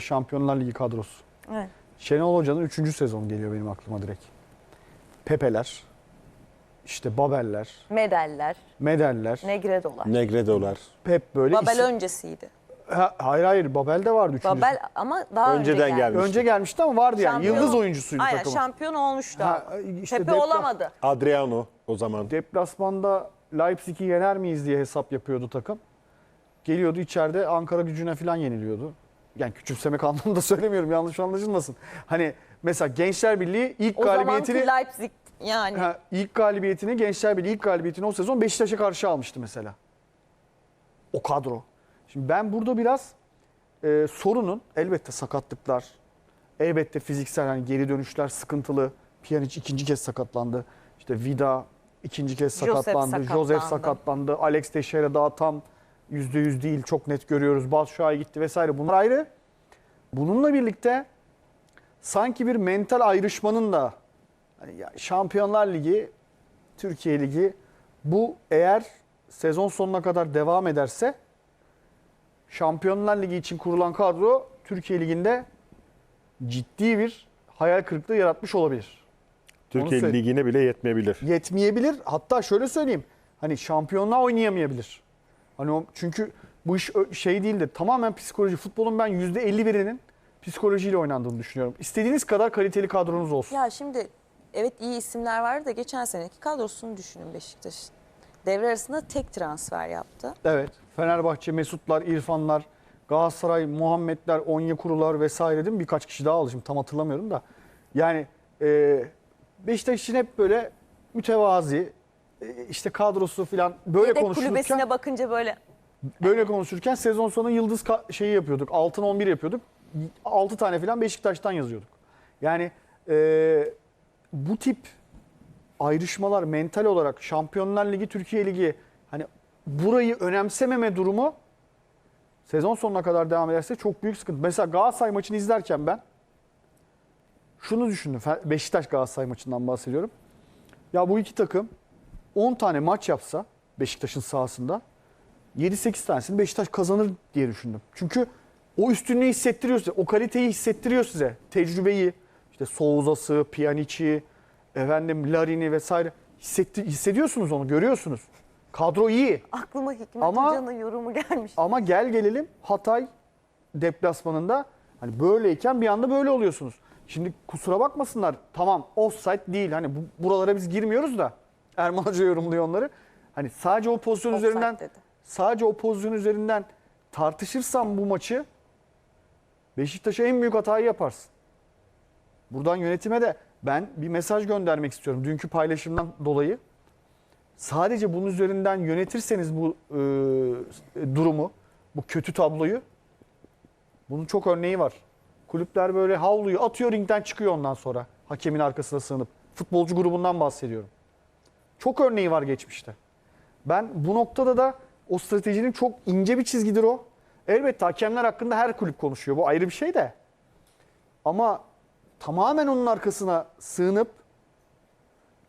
Şampiyonlar Ligi kadrosu. Evet. Şenol Hoca'nın 3. sezon geliyor benim aklıma direkt. Pepeler, işte Babeller, Medaller, Medeller, Negredolar. Negredolar. Pep böyle Babel isim- öncesiydi. Ha, hayır hayır Babel de vardı 3. Babel ama daha Önceden önce geldi. gelmiş. Önce gelmişti ama vardı yani. Şampiyon- Yıldız oyuncusuydu Aynen takımın. şampiyon olmuştu. Ha, işte Pepe depla- olamadı. Adriano o zaman. Deplasmanda Leipzig'i yener miyiz diye hesap yapıyordu takım. Geliyordu içeride Ankara gücüne falan yeniliyordu. Yani küçümsemek anlamında söylemiyorum yanlış anlaşılmasın. Hani mesela Gençler Birliği ilk O zamanki galibiyetini Leipzig yani. ha, ilk galibiyetini Gençler Birliği ilk galibiyetini o sezon Beşiktaş'a karşı almıştı mesela. O kadro. Şimdi ben burada biraz e, sorunun elbette sakatlıklar, elbette fiziksel hani geri dönüşler sıkıntılı. Pjanic ikinci kez sakatlandı. İşte Vida ikinci kez sakatlandı. sakatlandı. Joseph sakatlandı. Alex Teixeira daha tam %100 değil. Çok net görüyoruz. Batshuayi gitti vesaire. Bunlar ayrı. Bununla birlikte sanki bir mental ayrışmanın da hani Şampiyonlar Ligi, Türkiye Ligi bu eğer sezon sonuna kadar devam ederse Şampiyonlar Ligi için kurulan kadro Türkiye Ligi'nde ciddi bir hayal kırıklığı yaratmış olabilir. Türkiye Ligi'ne bile yetmeyebilir. Yetmeyebilir. Hatta şöyle söyleyeyim. Hani şampiyonluğa oynayamayabilir. Hani o, çünkü bu iş şey değildir. Tamamen psikoloji. Futbolun ben %51'inin psikolojiyle oynandığını düşünüyorum. İstediğiniz kadar kaliteli kadronuz olsun. Ya şimdi evet iyi isimler vardı da geçen seneki kadrosunu düşünün Beşiktaş'ın. Devre arasında tek transfer yaptı. Evet. Fenerbahçe, Mesutlar, İrfanlar, Galatasaray, Muhammedler, Onyekurular vesaire değil mi? Birkaç kişi daha aldı şimdi tam hatırlamıyorum da. Yani e, Beşiktaş için hep böyle mütevazi, işte kadrosu falan böyle Yedek konuşulurken kulübesine bakınca böyle böyle konuşurken sezon sonu yıldız şeyi yapıyorduk. Altın 11 yapıyorduk. 6 tane falan Beşiktaş'tan yazıyorduk. Yani e, bu tip ayrışmalar mental olarak Şampiyonlar Ligi, Türkiye Ligi hani burayı önemsememe durumu sezon sonuna kadar devam ederse çok büyük sıkıntı. Mesela Galatasaray maçını izlerken ben şunu düşündüm. Beşiktaş Galatasaray maçından bahsediyorum. Ya bu iki takım 10 tane maç yapsa Beşiktaş'ın sahasında 7-8 tanesini Beşiktaş kazanır diye düşündüm. Çünkü o üstünlüğü hissettiriyor size. O kaliteyi hissettiriyor size. Tecrübeyi, işte Souza'sı, Pjanic'i, efendim Larin'i vesaire hissetti, hissediyorsunuz onu, görüyorsunuz. Kadro iyi. aklıma Hikmet Ama- Hoca'nın yorumu gelmiş. Ama gel gelelim Hatay deplasmanında hani böyleyken bir anda böyle oluyorsunuz. Şimdi kusura bakmasınlar tamam offside değil hani bu, buralara biz girmiyoruz da Erman Hoca yorumluyor onları. Hani sadece o pozisyon Offside üzerinden dedi. sadece o pozisyon üzerinden tartışırsam bu maçı Beşiktaş'a en büyük hatayı yaparsın. Buradan yönetime de ben bir mesaj göndermek istiyorum dünkü paylaşımdan dolayı. Sadece bunun üzerinden yönetirseniz bu e, durumu, bu kötü tabloyu bunun çok örneği var. Kulüpler böyle havluyu atıyor ringden çıkıyor ondan sonra hakemin arkasına sığınıp. Futbolcu grubundan bahsediyorum. Çok örneği var geçmişte. Ben bu noktada da o stratejinin çok ince bir çizgidir o. Elbette hakemler hakkında her kulüp konuşuyor. Bu ayrı bir şey de. Ama tamamen onun arkasına sığınıp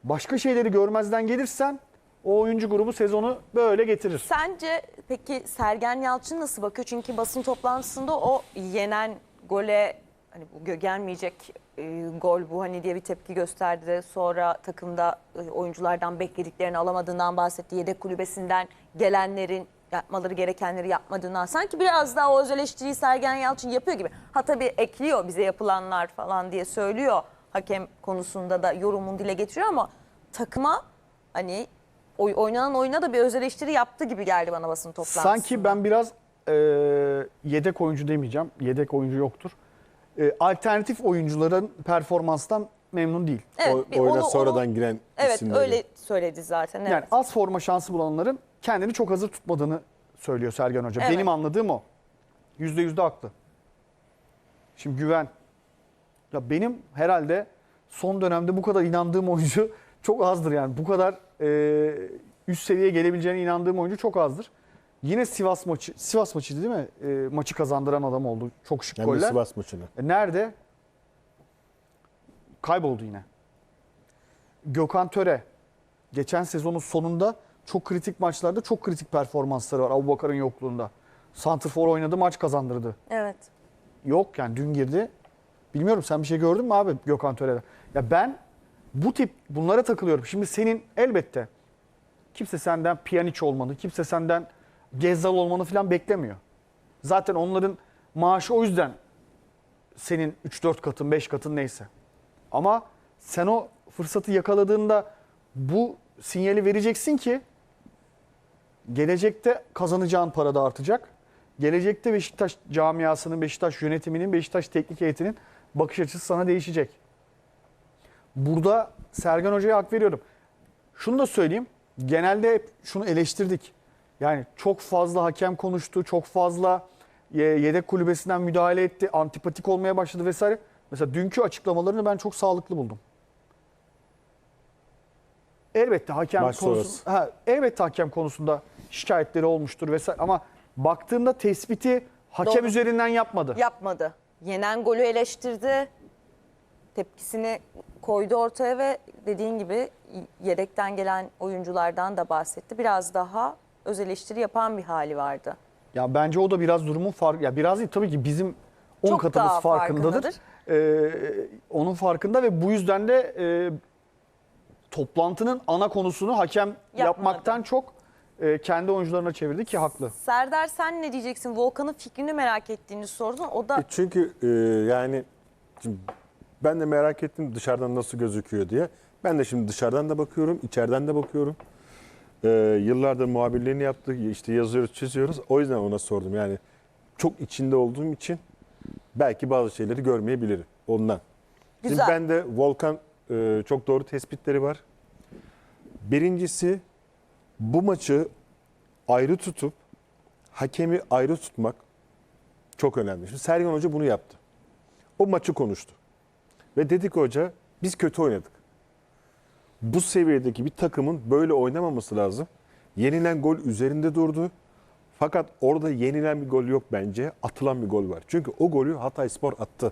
başka şeyleri görmezden gelirsen o oyuncu grubu sezonu böyle getirir. Sence peki Sergen Yalçın nasıl bakıyor? Çünkü basın toplantısında o yenen gole hani bu gelmeyecek e, gol bu hani diye bir tepki gösterdi. Sonra takımda e, oyunculardan beklediklerini alamadığından bahsetti. Yedek kulübesinden gelenlerin yapmaları gerekenleri yapmadığından. Sanki biraz daha o öz eleştiriyi Sergen Yalçın yapıyor gibi. Ha tabii ekliyor bize yapılanlar falan diye söylüyor. Hakem konusunda da yorumunu dile getiriyor ama takıma hani oy- oynanan oyuna da bir öz eleştiri yaptı gibi geldi bana basın toplantısında. Sanki ben biraz e, yedek oyuncu demeyeceğim. Yedek oyuncu yoktur. E, alternatif oyuncuların performanstan memnun değil. Evet, O- bir oyuna onu- sonradan onu- giren Evet isimleri. öyle söyledi zaten. Evet. Yani az forma şansı bulanların kendini çok hazır tutmadığını söylüyor Sergen Hoca. Evet. Benim anladığım o. Yüzde yüzde haklı. Şimdi güven. Ya benim herhalde son dönemde bu kadar inandığım oyuncu çok azdır yani. Bu kadar e, üst seviyeye gelebileceğine inandığım oyuncu çok azdır. Yine Sivas maçı, Sivas maçıydı değil mi? E, maçı kazandıran adam oldu. Çok şık Hem de goller. Sivas maçını. E, nerede? Kayboldu yine. Gökhan Töre geçen sezonun sonunda çok kritik maçlarda çok kritik performansları var Abubakar'ın yokluğunda. Santrfor oynadı maç kazandırdı. evet. yok yani dün girdi. Bilmiyorum sen bir şey gördün mü abi Gökhan Töre'de? Ya ben bu tip bunlara takılıyorum. Şimdi senin elbette kimse senden Pjanic olmanı, kimse senden Gezzal olmanı falan beklemiyor. Zaten onların maaşı o yüzden senin 3-4 katın, 5 katın neyse. Ama sen o fırsatı yakaladığında bu sinyali vereceksin ki gelecekte kazanacağın para da artacak. Gelecekte Beşiktaş camiasının, Beşiktaş yönetiminin, Beşiktaş teknik heyetinin bakış açısı sana değişecek. Burada Sergen Hoca'ya hak veriyorum. Şunu da söyleyeyim. Genelde hep şunu eleştirdik. Yani çok fazla hakem konuştu, çok fazla ye- yedek kulübesinden müdahale etti, antipatik olmaya başladı vesaire. Mesela dünkü açıklamalarını ben çok sağlıklı buldum. Elbette hakem Maç konusu, ha, elbette hakem konusunda şikayetleri olmuştur vesaire ama baktığında tespiti hakem Doğru. üzerinden yapmadı. Yapmadı. Yenen golü eleştirdi. Tepkisini koydu ortaya ve dediğin gibi yedekten gelen oyunculardan da bahsetti. Biraz daha öz eleştiri yapan bir hali vardı. Ya bence o da biraz durumun fark ya biraz değil tabii ki bizim 10 Çok katımız daha farkındadır. Ee, onun farkında ve bu yüzden de e, toplantının ana konusunu hakem yapmaktan çok e, kendi oyuncularına çevirdi ki haklı. Serdar sen ne diyeceksin? Volkan'ın fikrini merak ettiğini sordun. O da E çünkü e, yani şimdi ben de merak ettim dışarıdan nasıl gözüküyor diye. Ben de şimdi dışarıdan da bakıyorum, içeriden de bakıyorum. E, yıllardır muhabirliğini yaptık, işte yazıyoruz, çiziyoruz. O yüzden ona sordum. Yani çok içinde olduğum için belki bazı şeyleri görmeyebilirim ondan. Şimdi Güzel. ben de Volkan e, çok doğru tespitleri var. Birincisi bu maçı ayrı tutup hakemi ayrı tutmak çok önemli. Şimdi Sergen Hoca bunu yaptı. O maçı konuştu. Ve dedi ki hoca biz kötü oynadık. Bu seviyedeki bir takımın böyle oynamaması lazım. Yenilen gol üzerinde durdu. Fakat orada yenilen bir gol yok bence. Atılan bir gol var. Çünkü o golü Hatay Spor attı.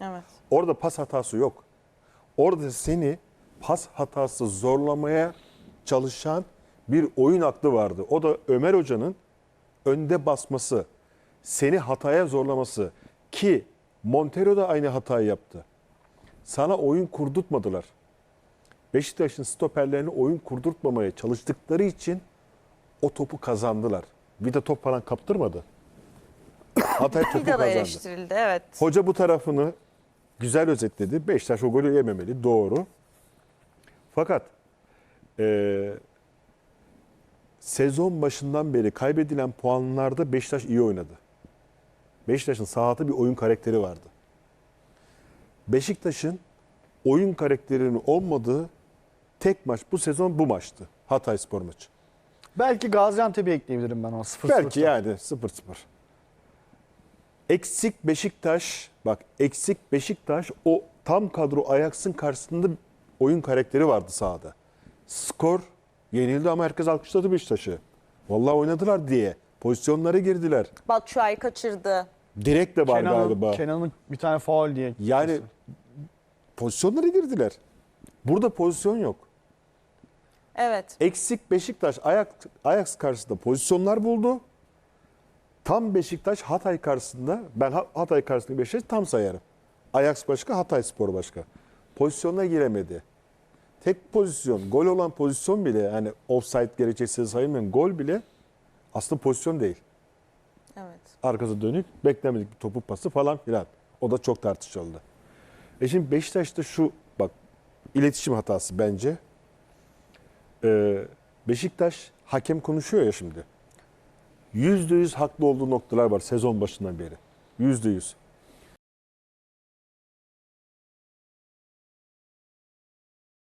evet. Orada pas hatası yok. Orada seni pas hatası zorlamaya çalışan bir oyun aklı vardı. O da Ömer Hoca'nın önde basması, seni hataya zorlaması ki Montero da aynı hatayı yaptı. Sana oyun kurdurtmadılar. Beşiktaş'ın stoperlerini oyun kurdurtmamaya çalıştıkları için o topu kazandılar. Bir de top falan kaptırmadı. Hatay topu Vida da kazandı. eleştirildi. Evet. Hoca bu tarafını güzel özetledi. Beşiktaş o golü yememeli. Doğru. Fakat eee, sezon başından beri kaybedilen puanlarda Beşiktaş iyi oynadı. Beşiktaş'ın sahatı bir oyun karakteri vardı. Beşiktaş'ın oyun karakterinin olmadığı tek maç bu sezon bu maçtı. Hatay Spor maçı. Belki Gaziantep'i ekleyebilirim ben ona 0 Belki yani 0-0. Eksik Beşiktaş, bak eksik Beşiktaş o tam kadro Ajax'ın karşısında oyun karakteri vardı sahada. Skor yenildi ama herkes alkışladı Beşiktaş'ı. Vallahi oynadılar diye. Pozisyonlara girdiler. Batshuayi kaçırdı. Direkt de var Kenan'ın, galiba. Kenan'ın bir tane faul diye. Yani pozisyonlara girdiler. Burada pozisyon yok. Evet. Eksik Beşiktaş Ajax, Ajax karşısında pozisyonlar buldu. Tam Beşiktaş Hatay karşısında ben Ha- Hatay karşısında Beşiktaş tam sayarım. Ajax başka, Hatay Spor başka. Pozisyona giremedi. Tek pozisyon, gol olan pozisyon bile yani offside gerekçesi sayılmayan gol bile aslında pozisyon değil. Evet. Arkası dönük, beklemedik bir topu pası falan filan. O da çok tartışıldı. E şimdi Beşiktaş'ta şu bak iletişim hatası bence. Ee, Beşiktaş hakem konuşuyor ya şimdi. Yüzde yüz haklı olduğu noktalar var sezon başından beri. Yüzde yüz.